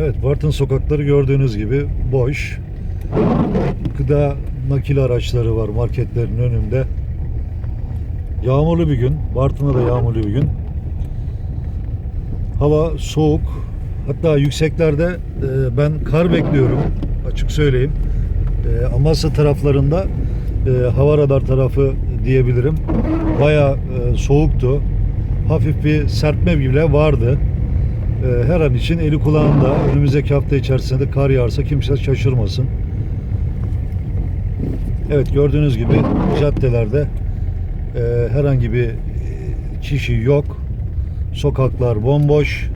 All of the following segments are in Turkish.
Evet, Bartın sokakları gördüğünüz gibi boş. Gıda nakil araçları var marketlerin önünde. Yağmurlu bir gün. Bartın'da da yağmurlu bir gün. Hava soğuk. Hatta yükseklerde e, ben kar bekliyorum. Açık söyleyeyim. E, Amasya taraflarında e, hava radar tarafı diyebilirim. Baya soğuktu. Hafif bir serpme bile vardı. E, her an için eli kulağında önümüzdeki hafta içerisinde de kar yağarsa kimse şaşırmasın. Evet gördüğünüz gibi caddelerde e, herhangi bir e, kişi yok. Sokaklar bomboş.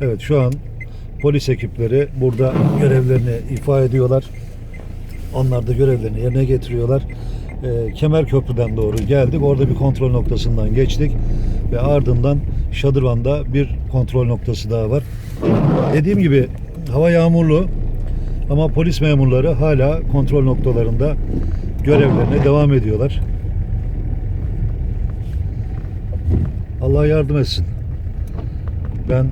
Evet şu an polis ekipleri burada görevlerini ifa ediyorlar. Onlar da görevlerini yerine getiriyorlar. E, Kemerköprü'den doğru geldik. Orada bir kontrol noktasından geçtik. Ve ardından Şadırvan'da bir kontrol noktası daha var. Dediğim gibi hava yağmurlu ama polis memurları hala kontrol noktalarında görevlerine devam ediyorlar. Allah yardım etsin. Ben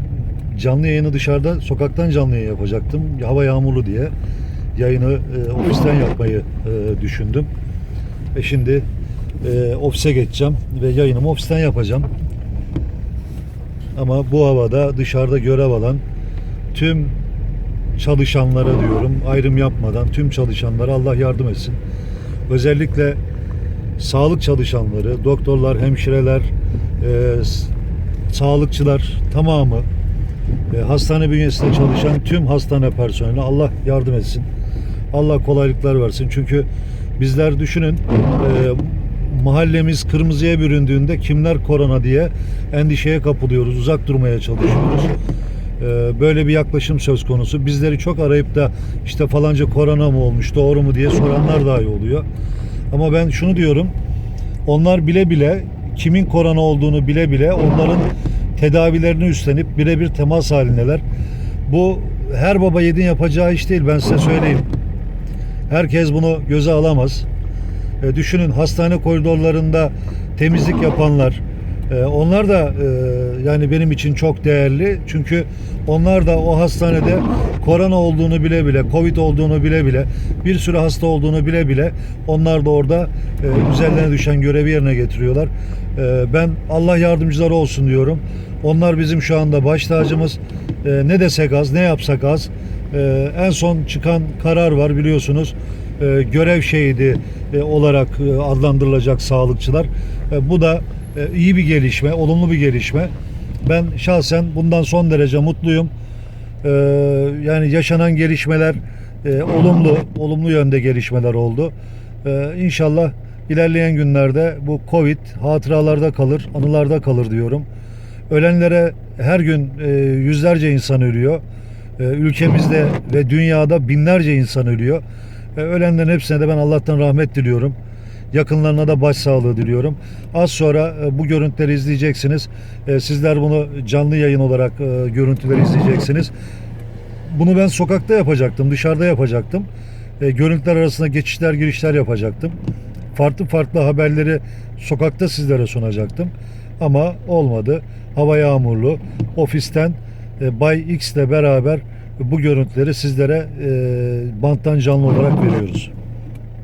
canlı yayını dışarıda sokaktan canlı yayın yapacaktım. Hava yağmurlu diye yayını e, ofisten yapmayı e, düşündüm. Ve şimdi e, ofise geçeceğim ve yayınımı ofisten yapacağım. Ama bu havada dışarıda görev alan tüm çalışanlara diyorum ayrım yapmadan tüm çalışanlara Allah yardım etsin. Özellikle sağlık çalışanları, doktorlar, hemşireler, e, sağlıkçılar tamamı e, hastane bünyesinde çalışan tüm hastane personeline Allah yardım etsin. Allah kolaylıklar versin. Çünkü bizler düşünün e, mahallemiz kırmızıya büründüğünde kimler korona diye endişeye kapılıyoruz. Uzak durmaya çalışıyoruz. E, böyle bir yaklaşım söz konusu. Bizleri çok arayıp da işte falanca korona mı olmuş doğru mu diye soranlar dahi oluyor. Ama ben şunu diyorum. Onlar bile bile kimin korona olduğunu bile bile onların tedavilerini üstlenip birebir temas halindeler. Bu her baba yiğidin yapacağı iş değil ben size söyleyeyim. Herkes bunu göze alamaz. E, düşünün hastane koridorlarında temizlik yapanlar, e, onlar da e, yani benim için çok değerli. Çünkü onlar da o hastanede korona olduğunu bile bile, covid olduğunu bile bile, bir sürü hasta olduğunu bile bile onlar da orada e, üzerlerine düşen görevi yerine getiriyorlar. E, ben Allah yardımcıları olsun diyorum. Onlar bizim şu anda baş tacımız. E, ne desek az, ne yapsak az. E, en son çıkan karar var biliyorsunuz. E, görev şehidi e, olarak e, adlandırılacak sağlıkçılar. E, bu da e, iyi bir gelişme, olumlu bir gelişme. Ben şahsen bundan son derece mutluyum. E, yani yaşanan gelişmeler e, olumlu, olumlu yönde gelişmeler oldu. E, inşallah ilerleyen günlerde bu Covid hatıralarda kalır, anılarda kalır diyorum. Ölenlere her gün e, yüzlerce insan ölüyor. E, ülkemizde ve dünyada binlerce insan ölüyor. E, ölenlerin hepsine de ben Allah'tan rahmet diliyorum. Yakınlarına da başsağlığı diliyorum. Az sonra e, bu görüntüleri izleyeceksiniz. Sizler bunu canlı yayın olarak e, görüntüleri izleyeceksiniz. Bunu ben sokakta yapacaktım, dışarıda yapacaktım. Görüntüler arasında geçişler, girişler yapacaktım. Farklı farklı haberleri sokakta sizlere sunacaktım. Ama olmadı. Hava yağmurlu. Ofisten e, Bay X ile beraber bu görüntüleri sizlere e, banttan canlı olarak veriyoruz.